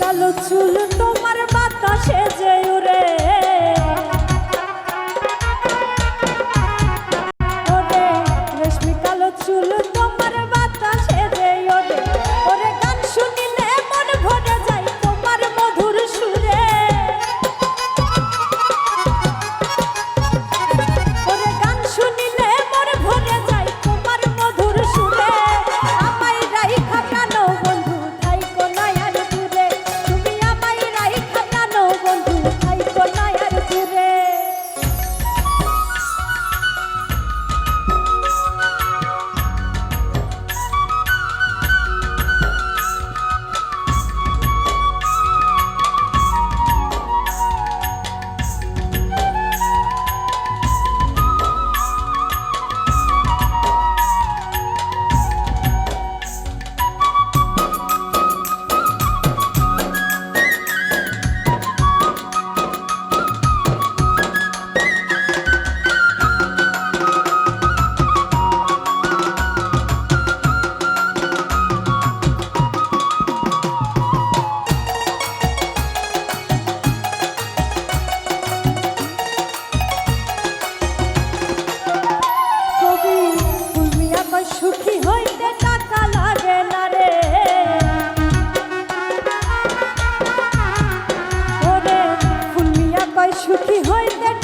কালো চুল তোমার বাতাসে যে উড়ে। সুখী হইতে